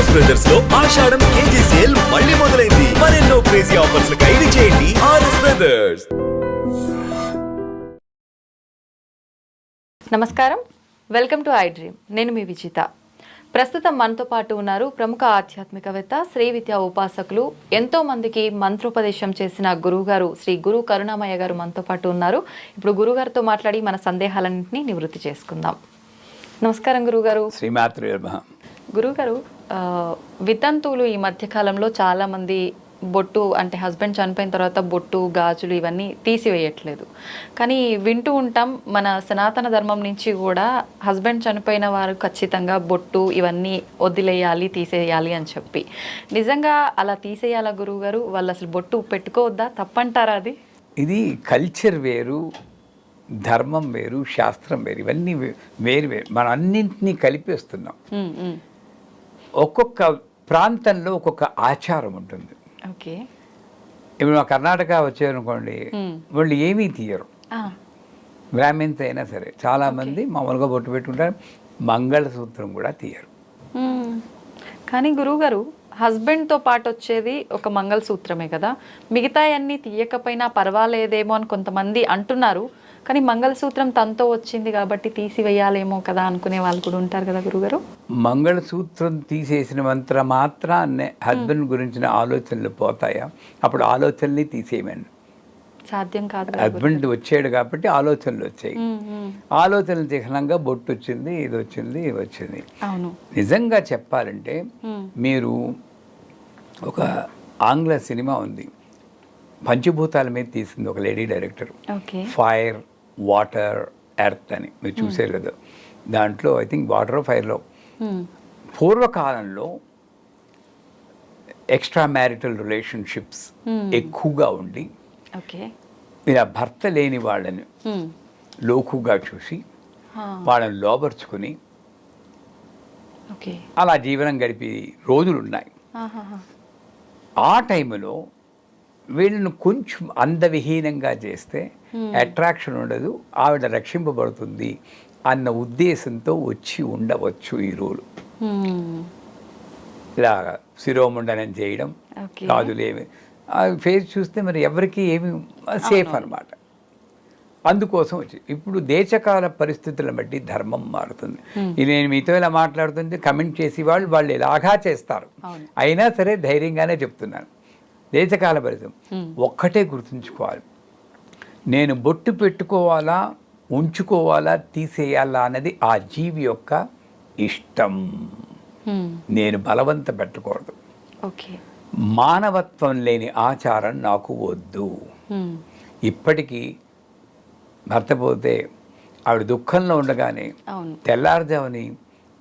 RS బ్రదర్స్లో Ashadham KG sale మళ్ళీ మొదలైంది. మరెన్నో క్రేజీ ఆఫర్స్ ఖైదీ చేయండి ఆర్ఎస్ బ్రదర్స్ నమస్కారం. వెల్కమ్ టు ఐ డ్రీమ్ నేను మీ విజిత. ప్రస్తుతం మనతో పాటు ఉన్నారు ప్రముఖ ఆధ్యాత్మికవేత్త శ్రీ విద్యా ఉపాసకులు ఎంతో మందికి మంత్రోపదేశం చేసిన గురువుగారు శ్రీ గురు కరుణామయ్య గారు మనతో పాటు ఉన్నారు. ఇప్పుడు గురుగారితో మాట్లాడి మన సందేహాలన్నింటినీ నివృత్తి చేసుకుందాం. నమస్కారం గురుగారు శ్రీమాతృ గురుగారు వితంతువులు ఈ మధ్య కాలంలో చాలా మంది బొట్టు అంటే హస్బెండ్ చనిపోయిన తర్వాత బొట్టు గాజులు ఇవన్నీ తీసివేయట్లేదు. కానీ వింటూ ఉంటాం మన సనాతన ధర్మం నుంచి కూడా హస్బెండ్ చనిపోయిన వారు ఖచ్చితంగా బొట్టు ఇవన్నీ వదిలేయాలి తీసేయాలి అని చెప్పి. నిజంగా అలా తీసేయాలా గురువుగారు? వాళ్ళు అసలు బొట్టు పెట్టుకోవద్దా? తప్పంటారా అది? ఇది కల్చర్ వేరు ధర్మం వేరు శాస్త్రం వేరు ఇవన్నీ వేరు వేరు. మనం అన్నింటినీ కలిపేస్తున్నాం. ఒక్కొక్క ప్రాంతంలో ఒక్కొక్క ఆచారం ఉంటుంది. ఓకే. ఇప్పుడు మా కర్ణాటక వచ్చారనుకోండి. వాళ్ళు ఏమీ తీయరు. బ్రాహ్మిన్స్ అయినా సరే. చాలామంది మామూలుగా బొట్టు పెట్టుకుంటారు మంగళసూత్రం కూడా తీయరు. కానీ గురువుగారు హస్బెండ్తో పాటు వచ్చేది ఒక మంగళసూత్రమే కదా. మిగతా అన్ని తీయకపోయినా పర్వాలేదేమో అని కొంతమంది అంటున్నారు. కానీ మంగళసూత్రం తనతో వచ్చింది కాబట్టి తీసివేయాలేమో కదా అనుకునే వాళ్ళు కూడా ఉంటారు కదా గురుగారు? మంగళసూత్రం తీసేసిన మంత్ర మాత్రాన్నే హస్బెండ్ గురించిన ఆలోచనలు పోతాయా? అప్పుడు ఆలోచనల్ని తీసేయమండి సాధ్యం కాదు హస్బెండ్ వచ్చాడు కాబట్టి ఆలోచనలు వచ్చాయి. ఆలోచనలు చిహ్నంగా బొట్టు వచ్చింది ఇది వచ్చింది ఇది వచ్చింది అవును. నిజంగా చెప్పాలంటే. మీరు ఒక ఆంగ్ల సినిమా ఉంది. పంచభూతాల మీద తీసింది ఒక lady director. Fire water earth అని. మీరు చూసారు కదా. దాంట్లో ఐ థింక్ వాటర్ ఫైర్లో. పూర్వకాలంలో ఎక్స్ట్రా మ్యారిటల్ రిలేషన్షిప్స్ Hmm. ఎక్కువగా ఉండి ఓకే. ఇలా భర్త లేని వాళ్ళని మ్మ్. లోకుగా చూసి వాళ్ళని లోబర్చుకుని ఓకే. అలా జీవనం గడిపి రోజులు ఉన్నాయి ఆహాహా. ఆ టైంలో వీళ్ళను కొంచెం అందవిహీనంగా చేస్తే అట్రాక్షన్ ఉండదు ఆవిడ రక్షింపబడుతుంది అన్న ఉద్దేశంతో వచ్చి ఉండవచ్చు ఈ రూలు. మ్మ్. ఇలా శిరోముండనం చేయడం ఆ ఫేస్ చూస్తే మరి ఎవరికి ఏమి సేఫ్ అన్నమాట. అందుకోసం వచ్చి ఇప్పుడు దేశకాల పరిస్థితులను బట్టి ధర్మం మారుతుంది. ఇది నేను మీతో ఇలా మాట్లాడుతుంటే కమెంట్ చేసి వాళ్ళు వాళ్ళు ఇలాగా చేస్తారు. అయినా సరే ధైర్యంగానే చెప్తున్నాను. దేశకాల పరిస్థితి. ఒక్కటే గుర్తుంచుకోవాలి. నేను బొట్టు పెట్టుకోవాలా ఉంచుకోవాలా తీసేయాలా అన్నది ఆ జీవి యొక్క ఇష్టం. నేను బలవంత పెట్టకూడదు. మానవత్వం లేని ఆచారం నాకు వద్దు. ఇప్పటికీ భర్త పోతే ఆవిడ దుఃఖంలో ఉండగానే తెల్లారుజాముని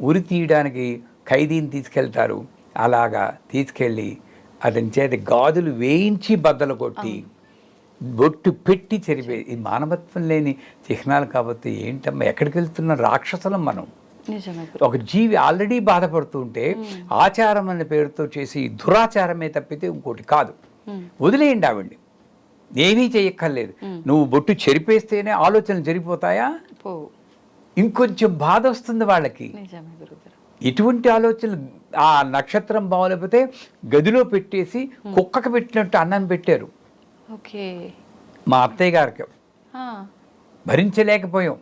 ఉరి తీయడానికి ఖైదీని తీసుకెళ్తారు. అలాగా తీసుకెళ్ళి అతని చేత గాజులు వేయించి బద్దలు కొట్టి బొట్టు పెట్టి చెరిపే ఈ మానవత్వం లేని చిహ్నాలు కాబట్టి ఏంటమ్మా ఎక్కడికి వెళ్తున్న రాక్షసులం మనం? ఒక జీవి ఆల్రెడీ బాధపడుతూ ఉంటే ఆచారం అనే పేరుతో చేసి దురాచారమే తప్పితే ఇంకోటి కాదు. వదిలేయండి ఆవిడ్ని. ఏమీ చేయక్కర్లేదు. నువ్వు బొట్టు చెరిపేస్తేనే ఆలోచనలు జరిగిపోతాయా? ఇంకొంచెం బాధ వస్తుంది వాళ్ళకి. ఎటువంటి ఆలోచనలు ఆ నక్షత్రం బాగోలేకపోతే గదిలో పెట్టేసి కుక్కకు పెట్టినట్టు అన్నం పెట్టారు. ఓకే. మా అత్తయ్య గారికి. భరించలేకపోయాం.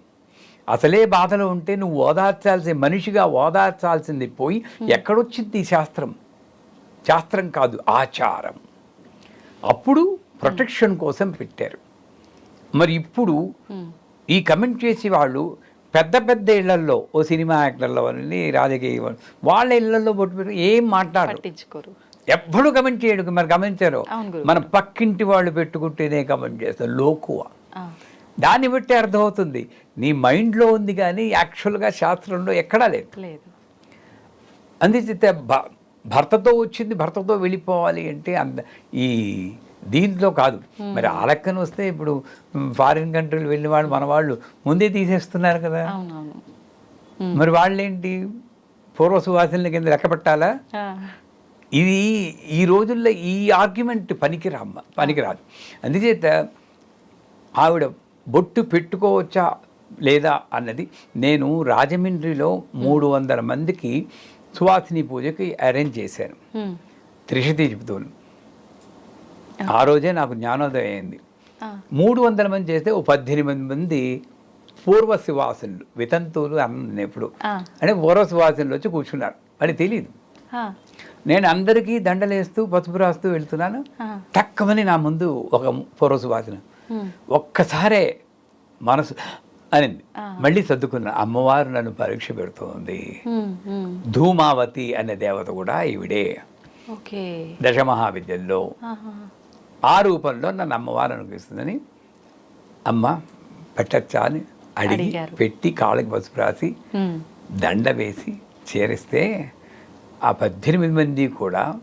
అసలే బాధలో ఉంటే నువ్వు ఓదార్చాల్సి మనిషిగా ఓదార్చాల్సింది పోయి ఎక్కడొచ్చింది ఈ శాస్త్రం? శాస్త్రం కాదు ఆచారం. అప్పుడు ప్రొటెక్షన్ కోసం పెట్టారు. మరి ఇప్పుడు. ఈ కమెంట్ చేసి వాళ్ళు పెద్ద పెద్ద ఇళ్ళల్లో ఓ సినిమా యాక్టర్ల వాళ్ళని రాజకీయ వాళ్ళు, ఇళ్ళలో బొట్టు పెట్టి ఏం మాట్లాడరు. పట్టించుకోరు. ఎప్పుడు కమెంట్ చేయడు మరి గమనించారు. మన పక్కింటి వాళ్ళు పెట్టుకుంటేనే కమెంట్ చేస్తారు లోకువ. దాన్ని బట్టి అర్థమవుతుంది. నీ మైండ్లో ఉంది కానీ యాక్చువల్గా శాస్త్రంలో ఎక్కడా లేదు. అందుచేత భర్తతో వచ్చింది భర్తతో వెళ్ళిపోవాలి అంటే అంద ఈ దీంట్లో కాదు. మరి ఆ లెక్కన వస్తే ఇప్పుడు ఫారిన్ కంట్రీలు వెళ్ళిన వాళ్ళు మన వాళ్ళు ముందే తీసేస్తున్నారు కదా. మరి వాళ్ళేంటి? పూర్వ సువాసనల కింద లెక్క పెట్టాలా? ఇది ఈ రోజుల్లో ఈ ఆర్గ్యుమెంట్ పనికిరామ్మ పనికిరాదు. అందుచేత ఆవిడ బొట్టు పెట్టుకోవచ్చా లేదా అన్నది నేను రాజమండ్రిలో మూడు వందల మందికి సువాసిని పూజకి అరేంజ్ చేశాను. ఉమ్. త్రిశతి చెబుతూను ఆ. రోజే నాకు జ్ఞానోదయం అయింది. మూడు వందల మంది చేస్తే ఓ పద్దెనిమిది మంది పూర్వ సువాసనులు వితంతువులు అన్న ఎప్పుడు. అంటే పూర్వ సువాసనులు వచ్చి కూర్చున్నారు. వాళ్ళకి తెలియదు నేను అందరికీ దండలేస్తూ పసుపు రాస్తూ వెళ్తున్నాను. తక్కువని నా ముందు ఒక పూర్వ సువాసన. ఒక్కసారే మనసు అనింది. మళ్ళీ సర్దుకున్నా అమ్మవారు నన్ను పరీక్ష పెడుతోంది. ధూమావతి అనే దేవత కూడా ఈవిడే. దశమహావిద్యల్లో. ఆ రూపంలో నన్ను అమ్మవారు అనుగ్రహిస్తుందని అమ్మ పెట్టచ్చా అని అడిగి. పెట్టి కాళ్ళకి పసుపు రాసి. దండ వేసి చేరిస్తే ఆ పద్దెనిమిది మంది కూడా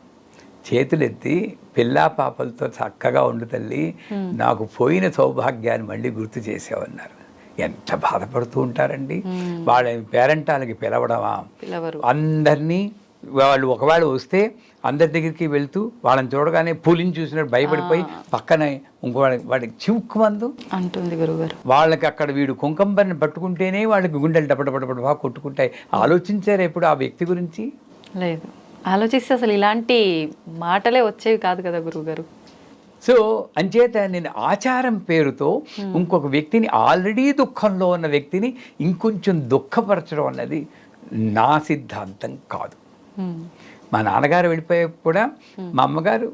చేతులెత్తి పిల్లా పాపలతో చక్కగా ఉండు తల్లి నాకు పోయిన సౌభాగ్యాన్ని మళ్ళీ గుర్తు చేసావన్నారు. ఎంత బాధపడుతూ ఉంటారండి. వాళ్ళ పేరెంటాలకి పిలవడమా? పిలవరు. అందరినీ వాళ్ళు ఒకవేళ వస్తే అందరి దగ్గరికి వెళ్తూ వాళ్ళని చూడగానే పులిని చూసినట్టు భయపడిపోయి పక్కన ఇంకో వాడి వాడికి చివుక్కుమందు అంటుంది గురుగారు వాళ్ళకి అక్కడ వీడు కుంకంబరిని పట్టుకుంటేనే వాళ్ళకి గుండెలు డపడపడపడ బాగా కొట్టుకుంటాయి. ఆలోచించారు ఎప్పుడు ఆ వ్యక్తి గురించి? లేదు. ఆలోచిస్తే అసలు ఇలాంటి మాటలే వచ్చేవి కాదు కదా గురుగారు సో అంచేత నేను ఆచారం పేరుతో ఇంకొక వ్యక్తిని ఆల్రెడీ దుఃఖంలో ఉన్న వ్యక్తిని ఇంకొంచెం దుఃఖపరచడం అన్నది నా సిద్ధాంతం కాదు. మా నాన్నగారు వెళ్ళిపోయాక కూడా మా అమ్మగారు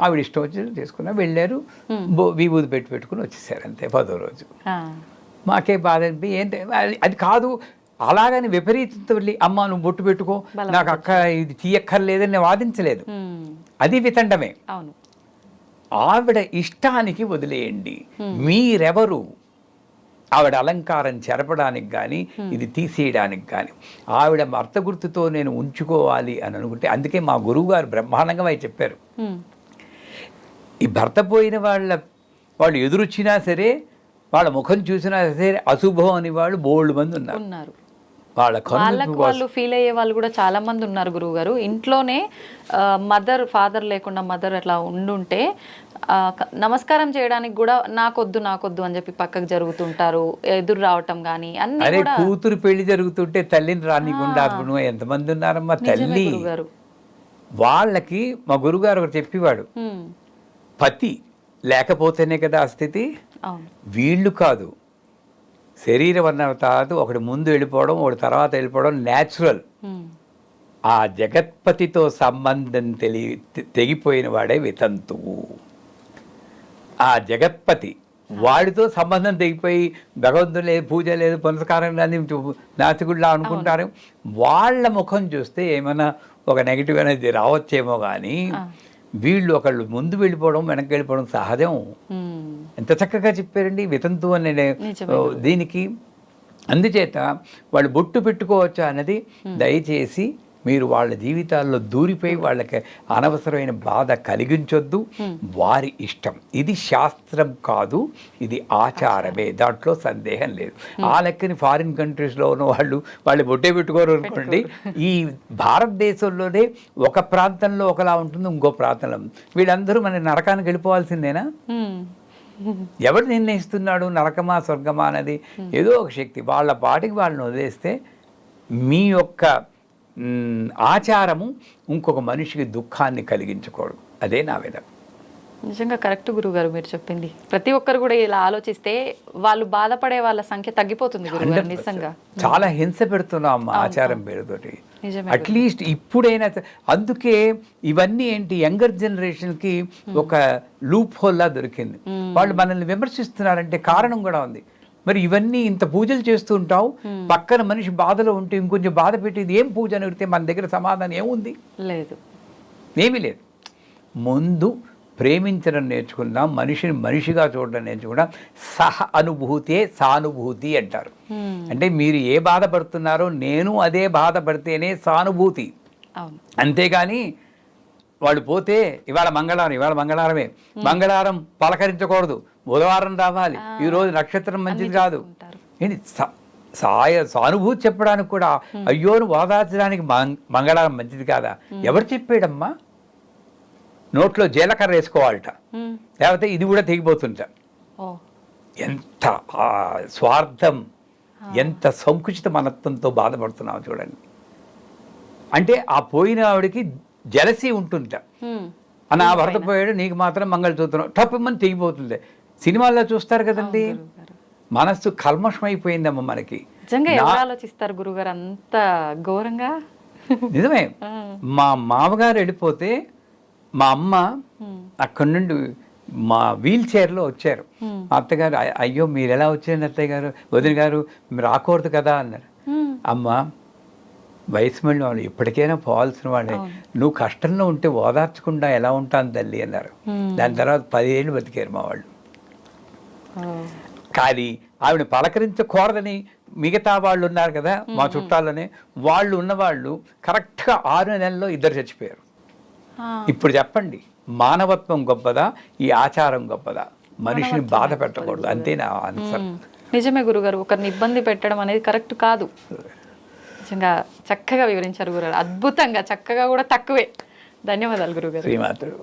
ఆవిడ ఇష్టం వచ్చి చేసుకున్నా వెళ్ళారు. బో విభూది పెట్టి పెట్టుకుని వచ్చేసారు అంతే పదో రోజు. మాకే బాధ అనిపి ఏంటి? అది- కాదు. అలాగని విపరీతంతో వెళ్ళి అమ్మ నువ్వు బొట్టు పెట్టుకో. నాకు అక్క ఇది తీయక్కర్లేదని నేను వాదించలేదు. ఉమ్. అది వితండమే. అవును. ఆవిడ ఇష్టానికి వదిలేయండి. మీరెవరు? ఆవిడ అలంకారం చెరపడానికి కానీ ఇది తీసేయడానికి కానీ ఆవిడ భర్త గుర్తుతో నేను ఉంచుకోవాలి అని అనుకుంటే అందుకే మా గురువు గారు బ్రహ్మాండంగా అవి చెప్పారు. ఈ భర్త పోయిన వాళ్ళ వాళ్ళు ఎదురొచ్చినా సరే వాళ్ళ ముఖం చూసినా సరే అశుభం అని వాళ్ళు బోల్డ్ మంది ఉన్నారు. ఉన్నారు. వాళ్ళ వాళ్ళకు వాళ్ళు ఫీల్ అయ్యే వాళ్ళు కూడా చాలా మంది ఉన్నారు గురువు గారు ఇంట్లోనే మదర్ ఫాదర్ లేకుండా మదర్ అట్లా ఉండుంటే నమస్కారం చేయడానికి కూడా నాకొద్దు నాకొద్దు అని చెప్పి పక్కకు జరుగుతుంటారు. ఎదురు రావటం కానీ అన్ని కూతురు పెళ్ళి జరుగుతుంటే తల్లిని రానికుండా ఎంతమంది ఉన్నారమ్మా తల్లి? వాళ్ళకి మా గురుగారు ఒకటి చెప్పేవాడు. పతి లేకపోతేనే కదా ఆ స్థితి? వీళ్ళు కాదు. శరీరం అన్న తర్వాత ఒకటి ముందు వెళ్ళిపోవడం ఒకటి తర్వాత వెళ్ళిపోవడం న్యాచురల్. ఆ జగత్పతితో సంబంధం తెలి తెగిపోయిన వాడే వితంతువు. ఆ జగత్పతి వాడితో సంబంధం తెగిపోయి భగవంతుడు లేదు పూజ లేదు పునస్కారం లేదు నాసికుడిలా అనుకుంటారు. వాళ్ళ ముఖం చూస్తే ఏమైనా ఒక నెగిటివ్ అనేది రావచ్చేమో కానీ వీళ్ళు ఒకళ్ళు ముందు వెళ్ళిపోవడం వెనక్కి వెళ్ళిపోవడం సహజం. ఎంత చక్కగా చెప్పారండి. వితంతు అనే. దీనికి అందుచేత వాళ్ళు బొట్టు పెట్టుకోవచ్చా అన్నది దయచేసి మీరు వాళ్ళ జీవితాల్లో దూరిపోయి వాళ్ళకి అనవసరమైన బాధ కలిగించొద్దు. వారి ఇష్టం. ఇది శాస్త్రం కాదు ఇది ఆచారమే. దాంట్లో సందేహం లేదు. ఆ లెక్కని ఫారిన్ కంట్రీస్లో ఉన్న వాళ్ళు వాళ్ళు బొట్టే పెట్టుకోరు అనుకోండి. ఈ భారతదేశంలోనే ఒక ప్రాంతంలో ఒకలా ఉంటుంది ఇంకో ప్రాంతంలో. వీళ్ళందరూ మన నరకానికి వెళ్ళిపోవాల్సిందేనా. ఎవరు నిర్ణయిస్తున్నాడు నరకమా స్వర్గమా అనేది ఏదో ఒక శక్తి. వాళ్ళ పాటికి వాళ్ళని వదిలేస్తే మీ యొక్క ఆచారము ఇంకొక మనిషికి దుఃఖాన్ని కలిగించకూడదు అదే నా విధం నిజంగా కరెక్ట్ గురుగారు మీరు చెప్పింది. ప్రతి ఒక్కరు కూడా ఇలా ఆలోచిస్తే వాళ్ళు బాధపడే వాళ్ళ సంఖ్య తగ్గిపోతుంది గురుగారు నిజంగా. చాలా హింస పెడుతున్నాం అమ్మ ఆచారం పేరుతోటి. అట్లీస్ట్ ఇప్పుడైనా అందుకే ఇవన్నీ ఏంటి యంగర్ జనరేషన్కి ఒక లూప్ హోల్లా దొరికింది. వాళ్ళు మనల్ని విమర్శిస్తున్నారంటే కారణం కూడా ఉంది. మరి ఇవన్నీ ఇంత పూజలు చేస్తూ ఉంటావు. పక్కన మనిషి బాధలో ఉంటే ఇంకొంచెం బాధ పెట్టేది ఏం పూజ అని అడిగితే మన దగ్గర సమాధానం ఏముంది? లేదు. ఏమీ లేదు. ముందు ప్రేమించడం నేర్చుకుందాం మనిషిని మనిషిగా చూడడం నేర్చుకుందాం. సహ అనుభూతే సానుభూతి అంటారు. అంటే మీరు ఏ బాధపడుతున్నారో నేను అదే బాధపడితేనే సానుభూతి. అంతేగాని వాళ్ళు పోతే ఇవాళ మంగళవారం ఇవాళ మంగళవారమే. మంగళవారం పలకరించకూడదు. బుధవారం రావాలి. ఈ రోజు నక్షత్రం మంచిది కాదు. ఏంటి? సాయ సానుభూతి చెప్పడానికి కూడా అయ్యోను ఓదార్చడానికి మంగ- మంగళవారం మంచిది కాదా? ఎవరు చెప్పాడమ్మా? నోట్లో జీలకర్ర వేసుకోవాలట. లేకపోతే ఇది కూడా తెగిపోతుంట. ఎంత స్వార్థం ఎంత సంకుచిత మనత్వంతో బాధపడుతున్నావు చూడండి. అంటే ఆ పోయిన ఆవిడకి జలసి ఉంటుంట. నా భర్త పోయాడు నీకు మాత్రం మంగళసూత్రం టప్పుమని తెగిపోతుంది. సినిమాల్లో చూస్తారు కదండి. మనస్సు కల్మషం అయిపోయిందమ్మ మనకి ఆలోచిస్తారు గురుగారు? అంత ఘోరంగా? నిజమే. మా మామగారు వెళ్ళిపోతే మా అమ్మ. అక్కడి నుండి మా వీల్ చైర్లో వచ్చారు. అత్తగారు "అయ్- అయ్యో మీరు ఎలా వచ్చారు అత్తయ్య గారు? వదిన గారు మీరు రాకూడదు కదా అన్నారు. అమ్మ వయసు మళ్ళీ వాళ్ళు ఎప్పటికైనా పోవాల్సిన వాళ్ళే. నువ్వు కష్టంలో ఉంటే ఓదార్చకుండా ఎలా ఉంటాను తల్లి అన్నారు. దాని తర్వాత పదిహేళ్ళు బతికారు మా వాళ్ళు. కానీ ఆవిడ పలకరించకూడదని మిగతా వాళ్ళు ఉన్నారు కదా మా చుట్టాలనే వాళ్ళు ఉన్నవాళ్ళు కరెక్ట్గా ఆరు నెలల్లో ఇద్దరు చచ్చిపోయారు. ఇప్పుడు చెప్పండి మానవత్వం గొప్పదా ఈ ఆచారం గొప్పదా? మనిషిని బాధ పెట్టకూడదు అంతే నా ఆన్సర్. నిజమే గురుగారు ఒకరిని ఇబ్బంది పెట్టడం అనేది కరెక్ట్ కాదు. నిజంగా చక్కగా వివరించారు గురుగారు అద్భుతంగా చక్కగా కూడా తక్కువే. ధన్యవాదాలు గురుగారు. శ్రీమాతుడు